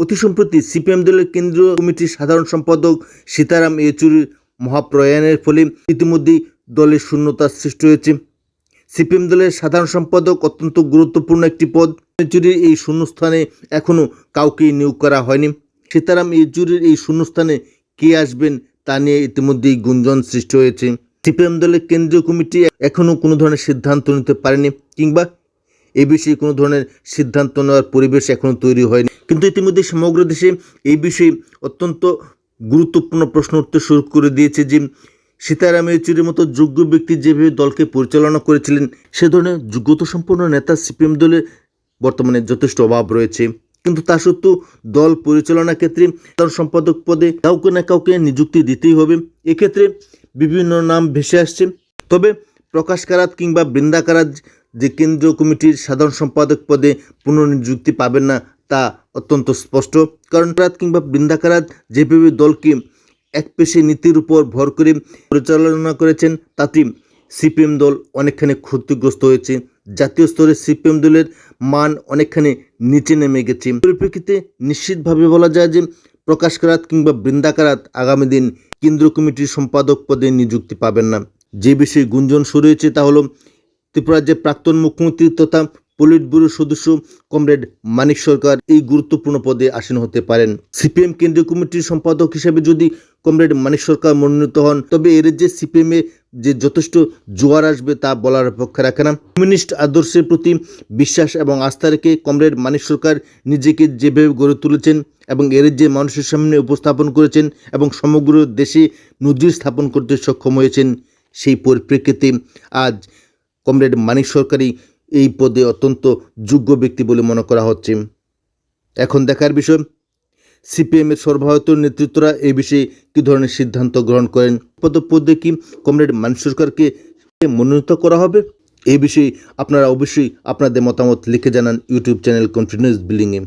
অতি সম্প্রতি সিপিএম দলের কেন্দ্রীয় কমিটির সাধারণ সম্পাদক সীতারাম ইয়েচুরির মহাপ্রয়াণের ফলে ইতিমধ্যেই দলের শূন্যতার সৃষ্টি হয়েছে। সিপিএম দলের সাধারণ সম্পাদক অত্যন্ত গুরুত্বপূর্ণ একটি পদ। ইয়েচুরির এই শূন্যস্থানে এখনও কাউকে নিয়োগ করা হয়নি। সীতারাম ইয়েচুরির এই শূন্যস্থানে কে আসবেন তা নিয়ে ইতিমধ্যেই গুঞ্জন সৃষ্টি হয়েছে। সিপিএম দলের কেন্দ্রীয় কমিটি এখনও কোনো ধরনের সিদ্ধান্ত নিতে পারেনি কিংবা এই বিষয়ে কোনো ধরনের সিদ্ধান্ত নেওয়ার পরিবেশ এখনও তৈরি হয়নি। কিন্তু ইতিমধ্যে সমগ্র দেশে এই বিষয়ে অত্যন্ত গুরুত্বপূর্ণ প্রশ্ন উঠতে শুরু করে দিয়েছে যে, সীতারাম ইয়েচুরির মতো যোগ্য ব্যক্তি যেভাবে দলকে পরিচালনা করেছিলেন, সে ধরনের যোগ্যতা সম্পন্ন নেতা সিপিএম দলের বর্তমানে যথেষ্ট অভাব রয়েছে। কিন্তু তা সত্ত্বেও দল পরিচালনা ক্ষেত্রে তার সম্পাদক পদে কাউকে না কাউকে নিযুক্তি দিতেই হবে। এক্ষেত্রে বিভিন্ন নাম ভেসে আসছে। তবে প্রকাশ কারাত কিংবা বৃন্দা কারাত যে কেন্দ্রীয় কমিটির সাধারণ সম্পাদক পদে পুনর্নিযুক্তি পাবেন না, তা অত্যন্ত স্পষ্ট। কারণ কারাত কিংবা বৃন্দা কারাত যেভাবে দলকে এক পেশে নীতির উপর ভর করে পরিচালনা করেছেন তাতে সিপিএম দল অনেকখানি ক্ষতিগ্রস্ত হয়েছে। জাতীয় স্তরে সিপিএম দলের মান অনেকখানি নিচে নেমে গেছে। পরিপ্রেক্ষিতে নিশ্চিতভাবে বলা যায় যে প্রকাশ কারাত কিংবা বৃন্দাকারাত আগামী দিন কেন্দ্রীয় কমিটির সম্পাদক পদে নিযুক্তি পাবেন না। যে বিষয়ে গুঞ্জন শুরু হয়েছে তা হলো ত্রিপুরার যে প্রাক্তন মুখ্যমন্ত্রী তথা পলিট ব্যুরো সদস্য কমরেড মানিক সরকার এই গুরুত্বপূর্ণ পদে আসীন হতে পারেন। সিপিএম কেন্দ্রীয় কমিটির সম্পাদক হিসেবে যদি কমরেড মানিক সরকার মনোনীত হন, তবে এর যে সিপিএম এ যে যথেষ্ট জোয়ার আসবে তা বলার পক্ষে রাখে না। কমিউনিস্ট আদর্শের প্রতি বিশ্বাস এবং আস্থা রেখে কমরেড মানিক সরকার নিজেকে যেভাবে গড়ে তুলেছেন এবং এর যে মানুষের সামনে উপস্থাপন করেছেন এবং সমগ্র দেশে নজির স্থাপন করতে সক্ষম হয়েছেন, সেই পরিপ্রেক্ষিতে আজ কমরেড মানিক সরকারই এই পদে অত্যন্ত যোগ্য ব্যক্তি বলে মনে করা হচ্ছে। এখন দেখার বিষয়, সিপিএমের সর্বভারতীয় নেতৃত্বরা এই বিষয়ে কী ধরনের সিদ্ধান্ত গ্রহণ করেন? পদ কি কমরেড মানিক সরকারকে মনোনীত করা হবে? এই বিষয়ে আপনারা অবশ্যই আপনাদের মতামত লিখে জানান ইউটিউব চ্যানেল কনফিডেন্স বিল্ডিংয়ে।